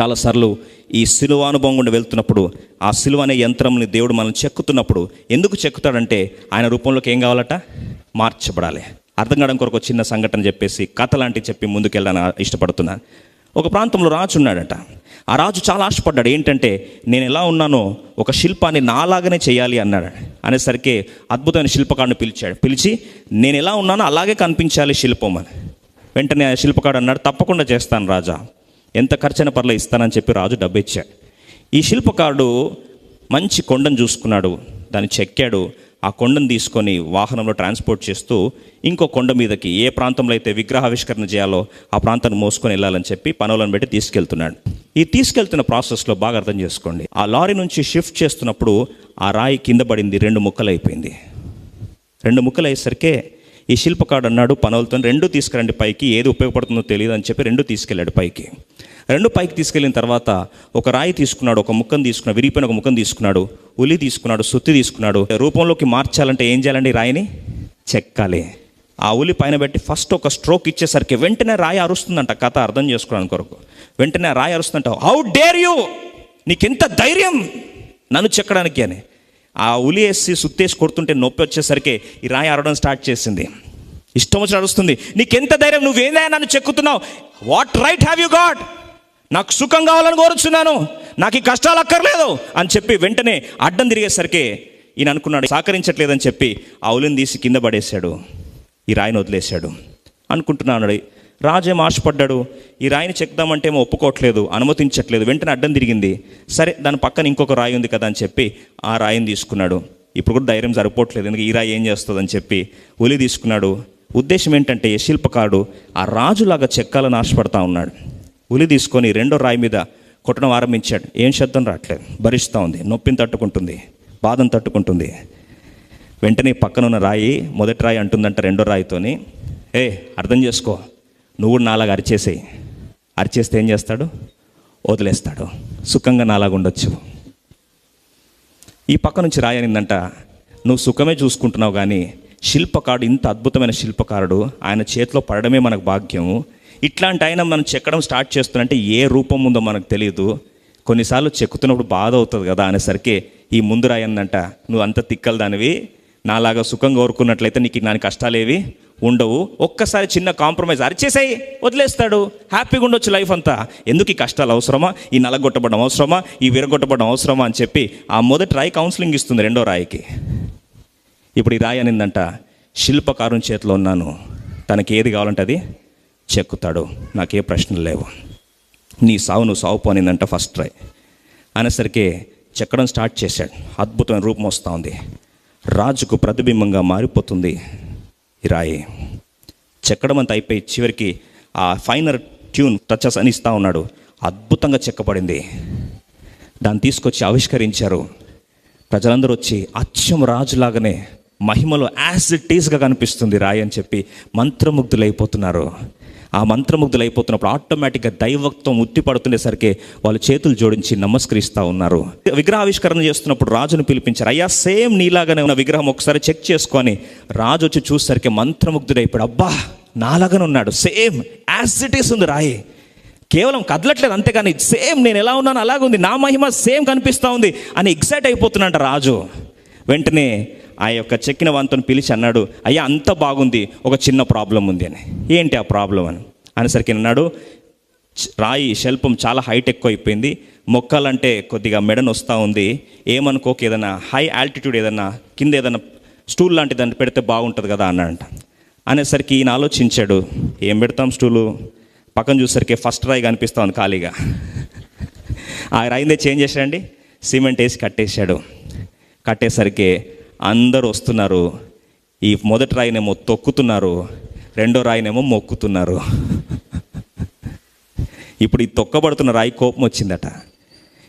చాలాసార్లు ఈ సిలువ అనుభవం గుండా వెళ్తున్నప్పుడు ఆ సిలువ అనే యంత్రంని దేవుడు మనం చెక్కుతున్నప్పుడు ఎందుకు చెక్కుతాడంటే ఆయన రూపంలోకి ఏం కావాలట? మార్చబడాలి. అర్థం కావడం కొరకు ఒక చిన్న సంఘటన చెప్పేసి కథ లాంటివి చెప్పి ముందుకెళ్ళాలని ఇష్టపడుతున్నా. ఒక ప్రాంతంలో రాజు ఉన్నాడట. ఆ రాజు చాలా ఆశపడ్డాడు. ఏంటంటే నేను ఎలా ఉన్నానో ఒక శిల్పాన్ని నాలాగానే చేయాలి అన్నాడు. అనేసరికి అద్భుతమైన శిల్పకారుని పిలిచాడు. పిలిచి నేను ఎలా ఉన్నానో అలాగే కనిపించాలి శిల్పం అని. వెంటనే ఆ శిల్పకారుడు అన్నాడు తప్పకుండా చేస్తాను రాజా. ఎంత ఖర్చైన పర్లే ఇస్తానని చెప్పి రాజు డబ్బు ఇచ్చాడు. ఈ శిల్పకారుడు మంచి కొండను చూసుకున్నాడు. దాన్ని చెక్కాడు. ఆ కొండను తీసుకొని వాహనంలో ట్రాన్స్పోర్ట్ చేస్తూ ఇంకో కొండ మీదకి ఏ ప్రాంతంలో అయితే విగ్రహావిష్కరణ చేయాలో ఆ ప్రాంతాన్ని మోసుకొని వెళ్ళాలని చెప్పి పనులను పెట్టి తీసుకెళ్తున్నాడు. ఈ తీసుకెళ్తున్న ప్రాసెస్లో బాగా అర్థం చేసుకోండి. ఆ లారీ నుంచి షిఫ్ట్ చేస్తున్నప్పుడు ఆ రాయి కింద పడింది రెండు ముక్కలు అయిపోయింది రెండు ముక్కలు అయ్యేసరికే ఈ శిల్పకాడు అన్నాడు పనులతో రెండు తీసుకురండి పైకి ఏది ఉపయోగపడుతుందో తెలియదు అని చెప్పి రెండు తీసుకెళ్ళాడు పైకి. రెండు పైకి తీసుకెళ్ళిన తర్వాత ఒక రాయి తీసుకున్నాడు ఒక ముక్కను తీసుకున్నాడు విరిగిపోయిన ఒక ముఖం తీసుకున్నాడు ఉలి తీసుకున్నాడు సుత్తి తీసుకున్నాడు. రూపంలోకి మార్చాలంటే ఏం చేయాలండి ఈ రాయిని? చెక్కాలి. ఆ ఉలి పైన పెట్టి ఫస్ట్ ఒక స్ట్రోక్ ఇచ్చేసరికి వెంటనే రాయి అరుస్తుందంట. కథ అర్థం చేసుకోవడానికి కొరకు. వెంటనే రాయి అరుస్తుందంట. హౌ డేర్ యూ నీకెంత ధైర్యం? నన్ను చెక్కడానికి అని. ఆ ఉలి వేసి సుత్తేసి కొడుతుంటే నొప్పి వచ్చేసరికి ఈ రాయి అరవడం స్టార్ట్ చేసింది. ఇష్టం వచ్చి అరుస్తుంది. నీకెంత ధైర్యం? నువ్వేందా నన్ను చెక్కుతున్నావు? What right have you got నాకు సుఖం కావాలని కోరుచున్నాను. నాకు ఈ కష్టాలు అక్కర్లేదు అని చెప్పి వెంటనే అడ్డం తిరిగేసరికి ఈయన అనుకున్నాడు సహకరించట్లేదని చెప్పి ఆ తీసి కింద పడేశాడు. ఈ రాయిని వదిలేశాడు. అనుకుంటున్నాడు రాజేం ఆశపడ్డాడు? ఈ రాయిని చెక్దామంటే ఏమో ఒప్పుకోవట్లేదు అనుమతించట్లేదు. వెంటనే అడ్డం తిరిగింది. సరే దాని పక్కన ఇంకొక రాయి ఉంది కదా అని చెప్పి ఆ రాయిని తీసుకున్నాడు. ఇప్పుడు కూడా ధైర్యం సరిపోవట్లేదు. ఎందుకు ఈ రాయి ఏం చేస్తుందని చెప్పి ఉలి తీసుకున్నాడు. ఉద్దేశం ఏంటంటే శిల్పకారుడు ఆ రాజులాగా చెక్కాలని ఆశపడతా ఉన్నాడు. ఉలి తీసుకొని రెండో రాయి మీద కొట్టడం ఆరంభించాడు. ఏం శబ్దం రావట్లేదు. భరిస్తూ ఉంది. నొప్పిని తట్టుకుంటుంది. బాధను తట్టుకుంటుంది. వెంటనే పక్కనున్న రాయి మొదటి రాయి అంటుందంట రెండో రాయితోని ఏ అర్థం చేసుకో. నువ్వు నాలాగా అరిచేసేయి. అరిచేస్తే ఏం చేస్తాడు? వదిలేస్తాడు. సుఖంగా నాలాగా ఉండొచ్చు. ఈ పక్క నుంచి రాయి అనిందంట నువ్వు సుఖమే చూసుకుంటున్నావు కానీ శిల్పకారుడు ఇంత అద్భుతమైన శిల్పకారుడు ఆయన చేతిలో పడడమే మనకు భాగ్యము. ఇట్లాంటి ఆయన మనం చెక్కడం స్టార్ట్ చేస్తున్నంటే ఏ రూపం ఉందో మనకు తెలియదు కొన్నిసార్లు చెక్కుతున్నప్పుడు బాధ అవుతుంది కదా అనేసరికి ఈ ముందు రాయందంట నువ్వు అంత తిక్కలు దానివి నాలాగా సుఖంగా కోరుకున్నట్లయితే నీకు నాని కష్టాలేవి ఉండవు. ఒక్కసారి చిన్న కాంప్రమైజ్ అరిచేసాయి వదిలేస్తాడు. హ్యాపీగా ఉండొచ్చు లైఫ్ అంతా. ఎందుకు ఈ కష్టాలు అవసరమా? ఈ నలగొట్టబడడం అవసరమా? ఈ విరగొట్టబడడం అవసరమా? అని చెప్పి ఆ మొదటి రాయి కౌన్సిలింగ్ ఇస్తుంది రెండో రాయికి. ఇప్పుడు ఈ రాయి అనిందంట శిల్పకారుని చేతిలో ఉన్నాను. తనకి ఏది కావాలంటే అది చెక్కుతాడు. నాకే ప్రశ్నలు లేవు. నీ సావు నువ్వు సావు పోనిందంట ఫస్ట్ ట్రై అనేసరికి చెక్కడం స్టార్ట్ చేశాడు. అద్భుతమైన రూపం వస్తూ ఉంది. రాజుకు ప్రతిబింబంగా మారిపోతుంది ఈ రాయి. చెక్కడం అంత అయిపోయి చివరికి ఆ ఫైనర్ ట్యూన్ టచెస్ అని ఇస్తూ ఉన్నాడు. అద్భుతంగా చెక్కబడింది. దాన్ని తీసుకొచ్చి ఆవిష్కరించారు. ప్రజలందరూ వచ్చి అచ్చం రాజులాగానే మహిమలో యాజ్ ఇట్ ఈస్గా కనిపిస్తుంది రాయి అని చెప్పి మంత్రముగ్ధులైపోతున్నారు. ఆ మంత్రముగ్ధులైపోతున్నప్పుడు ఆటోమేటిక్గా దైవత్వం ఉత్తిపడుతుండేసరికి వాళ్ళు చేతులు జోడించి నమస్కరిస్తూ ఉన్నారు. విగ్రహావిష్కరణ చేస్తున్నప్పుడు రాజును పిలిపించారు. అయ్యా సేమ్ నీలాగానే ఉన్న విగ్రహం ఒకసారి చెక్ చేసుకొని రాజు వచ్చి చూసేసరికి మంత్రముగ్ధుడైపోయాడు. అబ్బా నాలాగానే ఉన్నాడు. సేమ్ యాజ్ ఇట్ ఈస్ ఉంది రాయి. కేవలం కదలట్లేదు అంతేగాని సేమ్ నేను ఎలా ఉన్నాను అలాగే ఉంది నా మహిమ సేమ్ కనిపిస్తూ ఉంది అని ఎగ్జైట్ అయిపోతున్నాడు రాజు. వెంటనే ఆ యొక్క చెక్కిన వంతను పిలిచి అన్నాడు అయ్యా అంత బాగుంది ఒక చిన్న ప్రాబ్లం ఉంది అని. ఏంటి ఆ ప్రాబ్లం అని. అనేసరికి అన్నాడు రాయి శిల్పం చాలా హైట్ ఎక్కువ అయిపోయింది మొక్కలంటే కొద్దిగా మెడను వస్తూ ఉంది ఏమనుకోక ఏదైనా హై ఆల్టిట్యూడ్ ఏదైనా కింద ఏదైనా స్టూల్ లాంటి దాన్ని పెడితే బాగుంటుంది కదా అన్నాడంట. అనేసరికి ఈయన ఆలోచించాడు ఏం పెడతాం స్టూలు పక్కన చూసరికి ఫస్ట్ రాయి కనిపిస్తా ఉంది ఖాళీగా. ఆ రాయిందే చేంజ్ చేశాడండి? సిమెంట్ వేసి కట్టేశాడు. కట్టేసరికి అందరూ వస్తున్నారు. ఈ మొదటి రాయినేమో తొక్కుతున్నారు. రెండో రాయినేమో మొక్కుతున్నారు. ఇప్పుడు ఈ తొక్కబడుతున్న రాయి కోపం వచ్చిందట.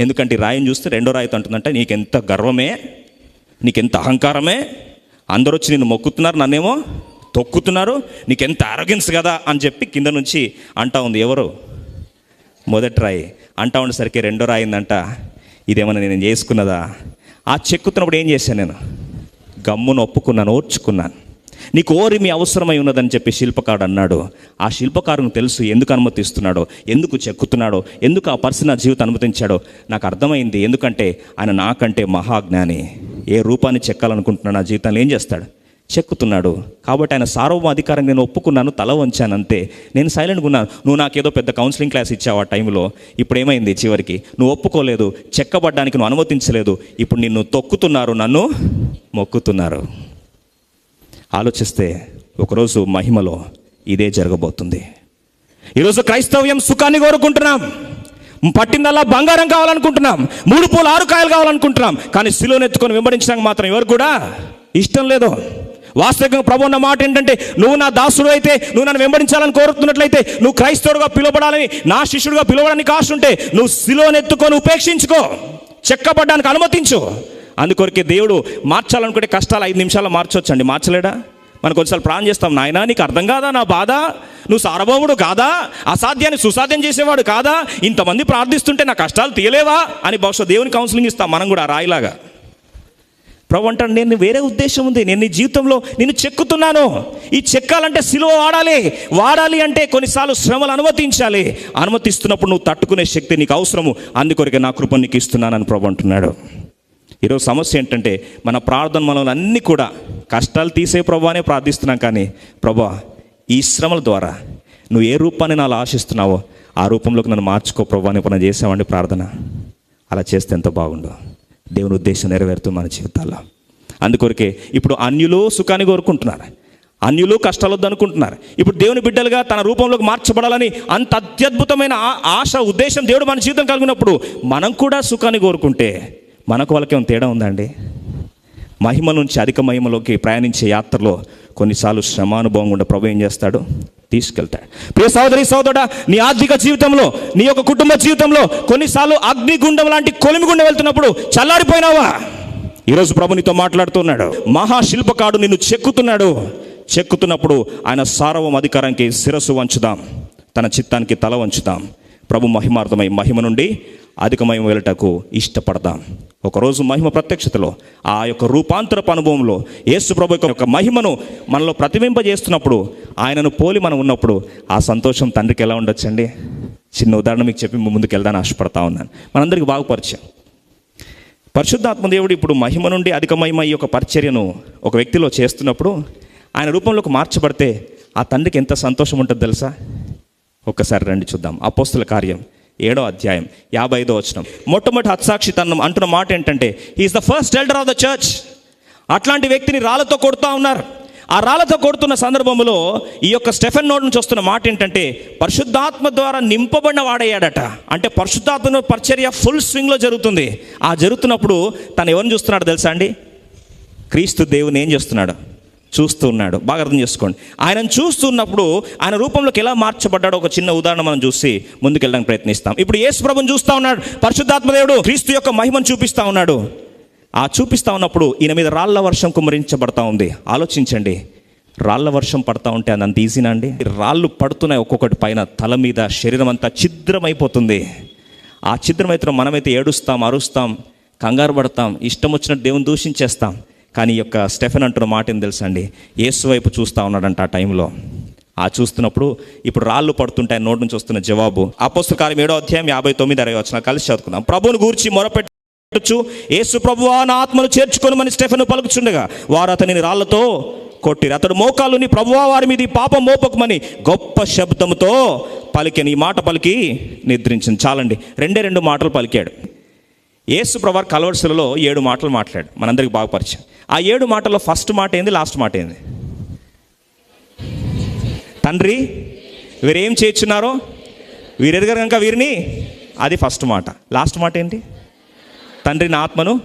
ఎందుకంటే ఈ రాయిని చూస్తే రెండో రాయితో అంటుందంట నీకెంత గర్వమే? నీకెంత అహంకారమే? అందరూ వచ్చి నిన్ను మొక్కుతున్నారు నన్నేమో తొక్కుతున్నారు నీకెంత ఆరోగ్యన్స్ కదా అని చెప్పి కింద నుంచి అంటా ఉంది ఎవరు? మొదటి రాయి. అంటా ఉండేసరికి రెండో రాయిందంట ఇదేమన్నా నేను చేసుకున్నదా? ఆ చెక్కుతున్నప్పుడు ఏం చేశాను నేను? గమ్మును ఒప్పుకున్నాను ఓర్చుకున్నాను నీకు ఓరిమి అవసరమై ఉన్నదని చెప్పి శిల్పకారుడు అన్నాడు. ఆ శిల్పకారుని తెలుసు ఎందుకు అనుమతిస్తున్నాడో ఎందుకు చెక్కుతున్నాడో ఎందుకు ఆ పర్సన్ నా జీవితం అనుమతించాడో నాకు అర్థమైంది. ఎందుకంటే ఆయన నాకంటే మహాజ్ఞాని. ఏ రూపాన్ని చెక్కాలనుకుంటున్నాడు నా జీవితంలో ఏం చేస్తాడు? చెక్కుతున్నాడు. కాబట్టి ఆయన సార్వభౌమ అధికారం నేను ఒప్పుకున్నాను తల వంచాను అంతే నేను సైలెంట్గా ఉన్నాను నువ్వు నాకేదో పెద్ద కౌన్సిలింగ్ క్లాస్ ఇచ్చావు ఆ టైంలో ఇప్పుడు ఏమైంది చివరికి? నువ్వు ఒప్పుకోలేదు చెక్కబడ్డానికి నువ్వు అనుమతించలేదు. ఇప్పుడు నిన్ను తొక్కుతున్నారు నన్ను మొక్కుతున్నారు. ఆలోచిస్తే ఒకరోజు మహిమలో ఇదే జరగబోతుంది. ఈరోజు క్రైస్తవ్యం సుఖాన్ని కోరుకుంటున్నాం. పట్టిందల్లా బంగారం కావాలనుకుంటున్నాం. మూడు పూలు ఆరు కాయలు కావాలనుకుంటున్నాం. కానీ సిలువను నెత్తుకొని వెంబడించడానికి మాత్రం ఎవరు కూడా ఇష్టం లేదు. వాస్తవికంగా ప్రభు ఉన్న మాట ఏంటంటే నువ్వు నా దాసుడు అయితే నువ్వు నన్ను వెంబడించాలని కోరుతున్నట్లయితే నువ్వు క్రైస్తవుడుగా పిలువబడాలని నా శిష్యుడుగా పిలువడానికి ఆశ ఉంటే నువ్వు శిలోని ఎత్తుకొని ఉపేక్షించుకో చెక్కబడ్డానికి అనుమతించు. అందుకొరకే దేవుడు మార్చాలనుకుంటే కష్టాలు ఐదు నిమిషాల్లో మార్చొచ్చండి. మార్చలేడా? మనం కొన్నిసార్లు ప్రాణం చేస్తాం నాయనా నీకు అర్థం కాదా నా బాధ? నువ్వు సార్వభౌముడు కాదా? అసాధ్యాన్ని సుసాధ్యం చేసేవాడు కాదా? ఇంతమంది ప్రార్థిస్తుంటే నా కష్టాలు తీయలేవా? అని బహుశా దేవుని కౌన్సిలింగ్ ఇస్తాం మనం కూడా రాయిలాగా. ప్రభు అంటాడు నేను వేరే ఉద్దేశం ఉంది. నేను నీ జీవితంలో నేను చెక్కుతున్నాను. ఈ చెక్కాలంటే సిలువ వాడాలి. వాడాలి అంటే కొన్నిసార్లు శ్రమలు అనుమతించాలి. అనుమతిస్తున్నప్పుడు నువ్వు తట్టుకునే శక్తి నీకు అవసరము. అందుకొరకే నా కృప నీకు ఇస్తున్నానని ప్రభు అంటున్నాడు. ఈరోజు సమస్య ఏంటంటే మన ప్రార్థన మనల్ని అన్నీ కూడా కష్టాలు తీసే ప్రభు అనే ప్రార్థిస్తున్నాం కానీ ప్రభా ఈ శ్రమల ద్వారా నువ్వు ఏ రూపాన్ని నాలో ఆశిస్తున్నావో ఆ రూపంలోకి నన్ను మార్చుకో ప్రభు అని మనం చేసామండి ప్రార్థన. అలా చేస్తే ఎంత బాగుండు. దేవుని ఉద్దేశం నెరవేరుతుంది మన జీవితాల్లో. అందుకొరకే ఇప్పుడు అన్యులు సుఖాన్ని కోరుకుంటున్నారు. అన్యులు కష్టాలు వద్దనుకుంటున్నారు. ఇప్పుడు దేవుని బిడ్డలుగా తన రూపంలోకి మార్చబడాలని అంత అత్యద్భుతమైన ఆశ ఉద్దేశం దేవుడు మన జీవితం కలిగినప్పుడు మనం కూడా సుఖాన్ని కోరుకుంటే మనకు వాళ్ళకేం తేడా ఉందండి మహిమ నుంచి అధిక మహిమలోకి ప్రయాణించే యాత్రలో కొన్నిసార్లు శ్రమానుభవం గుండా ప్రభు ఏం చేస్తాడు? తీసుకెళ్తాడు. ప్రియ సోదరి సోదరుడా నీ ఆర్థిక జీవితంలో నీ యొక్క కుటుంబ జీవితంలో కొన్నిసార్లు అగ్నిగుండం లాంటి కొలిమిగుండం వెళ్తున్నప్పుడు చల్లారిపోయినావా? ఈరోజు ప్రభు నీతో మాట్లాడుతున్నాడు. మహాశిల్పకాడు నిన్ను చెక్కుతున్నాడు. చెక్కుతున్నప్పుడు ఆయన సార్వం అధికారానికి శిరస్సు వంచుదాం. తన చిత్తానికి తల వంచుదాం. ప్రభు మహిమార్థమై మహిమ నుండి అధికమయం వెళ్ళటకు ఇష్టపడదాం. ఒకరోజు మహిమ ప్రత్యక్షతలో ఆ యొక్క రూపాంతరపు అనుభవంలో యేసు ప్రభు యొక్క మహిమను మనలో ప్రతిబింబజేస్తున్నప్పుడు ఆయనను పోలి మనం ఉన్నప్పుడు ఆ సంతోషం తండ్రికి ఎలా ఉండొచ్చండి? చిన్న ఉదాహరణ మీకు చెప్పి ముందుకు వెళ్దాని ఆశపడతా ఉన్నాను. మనందరికీ బాగా పరిచయం పరిశుద్ధాత్మ దేవుడు ఇప్పుడు మహిమ నుండి అధిక మహిమ ఈ యొక్క పరిచర్యను ఒక వ్యక్తిలో చేస్తున్నప్పుడు ఆయన రూపంలోకి మార్చబడితే ఆ తండ్రికి ఎంత సంతోషం ఉంటుంది తెలుసా? ఒక్కసారి రండి చూద్దాం. అపోస్తుల కార్యం ఏడో అధ్యాయం యాభై ఐదో వచనం. మొట్టమొదటి హత్సాక్షి తన అంటున్న మాట ఏంటంటే is the first elder of the church అట్లాంటి వ్యక్తిని రాళ్ళతో కొడుతూ ఉన్నారు. ఆ రాళ్ళతో కొడుతున్న సందర్భంలో ఈ యొక్క స్టెఫెన్ నోట్ నుంచి వస్తున్న మాట ఏంటంటే పరిశుద్ధాత్మ ద్వారా నింపబడిన వాడయ్యాడట. అంటే పరిశుద్ధాత్మ పరిచర్య ఫుల్ స్వింగ్లో జరుగుతుంది. ఆ జరుగుతున్నప్పుడు తను ఎవరిని చూస్తున్నాడు తెలుసా అండి? క్రీస్తు దేవుని ఏం చేస్తున్నాడు? చూస్తూ ఉన్నాడు బాగా అర్థం చేసుకోండి. ఆయనను చూస్తున్నప్పుడు ఆయన రూపంలోకి ఎలా మార్చబడ్డాడో ఒక చిన్న ఉదాహరణ మనం చూసి ముందుకెళ్ళడానికి ప్రయత్నిస్తాం. ఇప్పుడు యేసు ప్రభుని చూస్తూ ఉన్నాడు. పరిశుద్ధాత్మదేవుడు క్రీస్తు యొక్క మహిమను చూపిస్తూ ఉన్నాడు. ఆ చూపిస్తా ఉన్నప్పుడు ఈయన మీద రాళ్ళ వర్షం కుమరించబడతా ఉంది. ఆలోచించండి. రాళ్ళ వర్షం పడతా ఉంటే అది అంత ఈజీనా అండి? రాళ్ళు పడుతున్నాయి ఒక్కొక్కటి పైన తల మీద శరీరం అంతా ఛిద్రమైపోతుంది. ఆ ఛిద్రమైతే మనమైతే ఏడుస్తాం అరుస్తాం కంగారు పడతాం ఇష్టం వచ్చినట్టు దేవుని దూషించేస్తాం. కానీ ఈ యొక్క స్టెఫెన్ అంటున్న మాట ఏం తెలుసా అండి యేసు వైపు చూస్తూ ఉన్నాడంట ఆ టైంలో. ఆ చూస్తున్నప్పుడు ఇప్పుడు రాళ్ళు పడుతుంటాయి నోటి నుంచి వస్తున్న జవాబు. అపోస్తల ఏడో అధ్యాయం యాభై తొమ్మిది అరవై వచ్చిన కలిసి చదువుకుందాం. ప్రభువును గూర్చి మొరపెట్టచ్చు. యేసు ప్రభు నా ఆత్మను చేర్చుకొనమని స్టెఫెన్ పలుకుచుండగా వారు అతనిని రాళ్ళతో కొట్టిరు. అతడు మోకాలుని ప్రభువా వారి మీద పాపం మోపకమని గొప్ప శబ్దముతో పలికిన. ఈ మాట పలికి నిద్రించింది. చాలండి. రెండే రెండు మాటలు పలికాడు. యేసు ప్రవర్ కలవర్సులలో ఏడు మాటలు మాట్లాడు మనందరికి బాగుపరిచాం ఆ ఏడు మాటల్లో ఫస్ట్ మాట ఏంది లాస్ట్ మాట ఏంది? తండ్రి వీరేం చేర్చున్నారో వీరెరగరు కనుక వీరిని? అది ఫస్ట్ మాట. లాస్ట్ మాట ఏంటి? తండ్రి నా ఆత్మను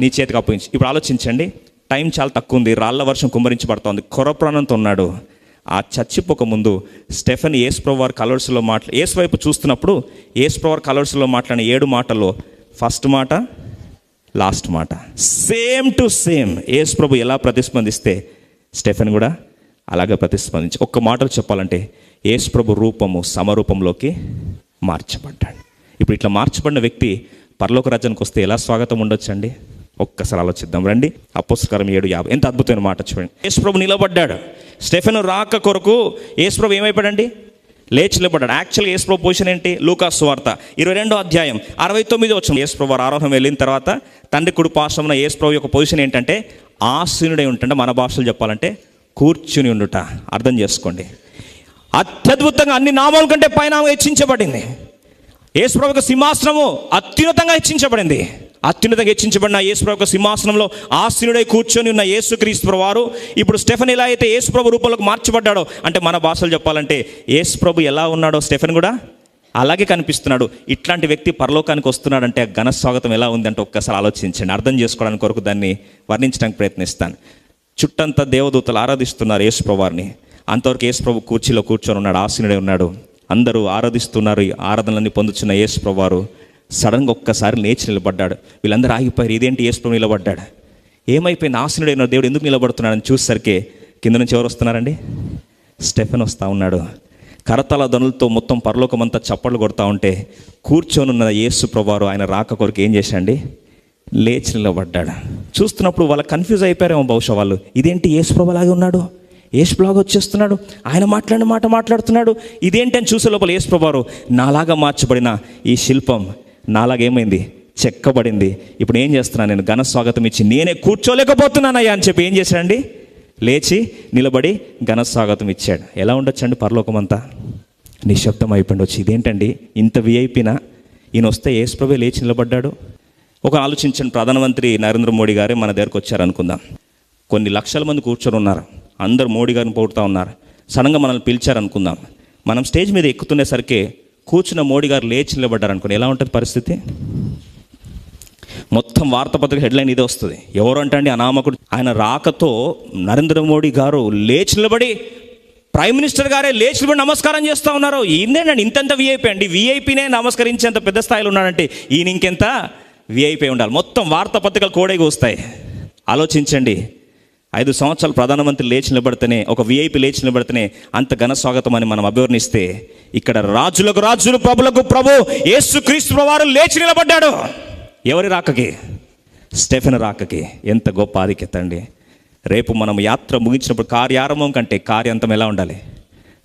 నీ చేతికి అప్పగించి. ఇప్పుడు ఆలోచించండి. టైం చాలా తక్కువ ఉంది. రాళ్ళ వర్షం కుమ్మరించబడుతోంది. కొర ప్రాణంతో ఉన్నాడు. ఆ చచ్చిపోక ముందు స్టెఫెన్ ఏసు ప్రవర్ కలర్స్లో మాట్లా ఏసు వైపు చూస్తున్నప్పుడు ఏసు ప్రవర్ కలర్స్లో మాట్లాడిన ఏడు మాటల్లో ఫస్ట్ మాట లాస్ట్ మాట. సేమ్ టు సేమ్ యేసు ప్రభు ఎలా ప్రతిస్పందిస్తే స్టెఫెన్ కూడా అలాగే ప్రతిస్పందించి ఒక్క మాటలు చెప్పాలంటే యేసు ప్రభు రూపము సమరూపంలోకి మార్చబడ్డాడు. ఇప్పుడు ఇట్లా మార్చబడిన వ్యక్తి పరలోక రాజ్యానికి వస్తే ఎలా స్వాగతం ఉండొచ్చండి? ఒక్కసారి ఆలోచిద్దాం. రండి. అపోస్కరం ఏడు యాభై. ఎంత అద్భుతమైన మాట చూడండి. యేసుప్రభు నిలబడ్డాడు. స్టెఫెన్ రాక కొరకు యేసుప్రభు ఏమైపోయాడండి? లేచి నిలబడ్డాడు యాక్చువల్గా యేసుప్రభు పొజిషన్ ఏంటి? లూకాస్ వార్త. ఇరవై రెండో అధ్యాయం అరవై తొమ్మిది వచ్చిన ఏసుప్రభు వారు ఆరోహం వెళ్ళిన తర్వాత తండ్రి కుడి పాశ్రమున ఏసుప్రభు యొక్క పొజిషన్ ఏంటంటే ఆసీనుడై ఉంటుంటే మన భాషలు చెప్పాలంటే కూర్చుని ఉండుట. అర్థం చేసుకోండి. అత్యద్భుతంగా అన్ని నామాల కంటే పైన హెచ్చించబడింది. ఏసుప్రభు యొక్క సింహాసనము అత్యున్నతంగా హెచ్చించబడింది. అత్యున్నతంగా హెచ్చించబడిన యేసుప్రభు యొక్క సింహాసనంలో ఆస్తినుడై కూర్చొని ఉన్న యేసుక్రీస్తు వారు ఇప్పుడు స్టెఫెన్ ఎలా అయితే యేసుప్రభు రూపంలోకి మార్చబడ్డాడో అంటే మన భాషలు చెప్పాలంటే యేసుప్రభు ఎలా ఉన్నాడో స్టెఫెన్ కూడా అలాగే కనిపిస్తున్నాడు. ఇట్లాంటి వ్యక్తి పరలోకానికి వస్తున్నాడంటే ఆ ఘన స్వాగతం ఎలా ఉందంటే ఒక్కసారి ఆలోచించండి. అర్థం చేసుకోవడానికి కొరకు దాన్ని వర్ణించడానికి ప్రయత్నిస్తాను. చుట్టంతా దేవదూతలు ఆరాధిస్తున్నారు యేసుప్రభు వారిని అంతవరకు యేసుప్రభు కుర్చీలో కూర్చొని ఉన్నాడు ఆసీనుడై ఉన్నాడు. అందరూ ఆరాధిస్తున్నారు ఈ ఆరాధనలన్నీ పొందుతున్న యేసుప్రభు వారు సడన్గా ఒక్కసారి లేచి నిలబడ్డాడు. వీళ్ళందరూ ఆగిపోయారు. ఇదేంటి యేసుప్రభు నిలబడ్డాడు? ఏమైపోయింది? ఆసనుడైన దేవుడు ఎందుకు నిలబడుతున్నాడని చూసేసరికి కింద నుంచి ఎవరు వస్తున్నారండి? స్టెఫెన్ వస్తూ ఉన్నాడు. కరతల ధనులతో మొత్తం పరలోకమంతా చప్పట్లు కొడతా ఉంటే కూర్చొనున్న యేసు ప్రభువారు ఆయన రాక కొరకు ఏం చేశాండి లేచి నిలబడ్డాడు. చూస్తున్నప్పుడు వాళ్ళ కన్ఫ్యూజ్ అయిపోయారేమో బహుశా వాళ్ళు. ఇదేంటి యేసు ప్రభు లాగే ఉన్నాడు? యేసు ప్రభు వచ్చేస్తున్నాడు. ఆయన మాట్లాడిన మాట మాట్లాడుతున్నాడు. ఇదేంటి అని చూసే లోపల యేసు ప్రభువారు నాలాగా మార్చబడిన ఈ శిల్పం నాలాగేమైంది? చెక్కబడింది. ఇప్పుడు ఏం చేస్తున్నాను నేను? ఘన స్వాగతం ఇచ్చి నేనే కూర్చోలేకపోతున్నానయ్యా అని చెప్పి ఏం చేశాడండి? లేచి నిలబడి ఘన స్వాగతం ఇచ్చాడు. ఎలా ఉండొచ్చండి పరలోకమంతా నిశ్శబ్దం అయిపోయిండొచ్చు. ఇదేంటండి? ఇంత విఐపినా ఈయన వస్తే ఏసుప్రభే లేచి నిలబడ్డాడు. ఒక ఆలోచించండి. ప్రధానమంత్రి నరేంద్ర మోడీ గారే మన దగ్గరకు వచ్చారు అనుకుందాం. కొన్ని లక్షల మంది కూర్చొని ఉన్నారు. అందరు మోడీ గారిని పొగుడుతూ ఉన్నారు. సడన్గా మనల్ని పిలిచారు అనుకుందాం. మనం స్టేజ్ మీద ఎక్కుతునేసరికి కూర్చున్న మోడీ గారు లేచి నిలబడ్డారు అనుకోండి. ఎలా ఉంటుంది పరిస్థితి? మొత్తం వార్తాపత్రిక హెడ్లైన్ ఇదే వస్తుంది. ఎవరు అంటే అనామకుడు? ఆయన రాకతో నరేంద్ర మోడీ గారు లేచి నిలబడి ప్రైమ్ మినిస్టర్ గారే లేచి నిలబడి నమస్కారం చేస్తూ ఉన్నారు. ఈయనేనండి ఇంతంత విఐపీ అండి. విఐపీనే నమస్కరించేంత పెద్ద స్థాయిలో ఉన్నాడంటే ఈయన ఇంకెంత వీఐపీ ఉండాలి. మొత్తం వార్తాపత్రికలు కోడేగా వస్తాయి ఆలోచించండి. ఐదు సంవత్సరాలు ప్రధానమంత్రి లేచి నిలబడితేనే ఒక విఐపి లేచి నిలబడితేనే అంత ఘన స్వాగతం అని మనం అభివర్ణిస్తే ఇక్కడ రాజులకు రాజులు ప్రభులకు ప్రభు యేసు క్రీస్తు వారు లేచి నిలబడ్డాడు. ఎవరి రాకకి? స్టెఫెన్ రాకకి. ఎంత గొప్ప ఆధిక్యత అండి. రేపు మనం యాత్ర ముగించినప్పుడు కార్యారంభం కంటే కార్యాంతం ఎలా ఉండాలి?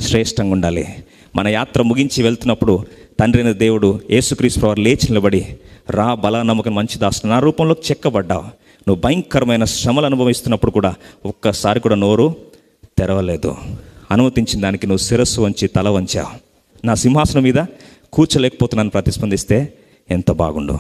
శ్రేష్టంగా ఉండాలి. మన యాత్ర ముగించి వెళ్తున్నప్పుడు తండ్రిన దేవుడు యేసుక్రీస్తు వారు లేచి నిలబడి రా బల నమ్మకం మంచి దాసు నా రూపంలో చెక్కబడ్డావు. నువ్వు భయంకరమైన శ్రమలు అనుభవిస్తున్నప్పుడు కూడా ఒక్కసారి కూడా నోరు తెరవలేదు. అనుమతించిన దానికి నువ్వు శిరస్సు వంచి తల వంచావు. నా సింహాసనం మీద కూర్చోలేకపోతున్నాను ప్రతిస్పందిస్తే ఎంత బాగుండు.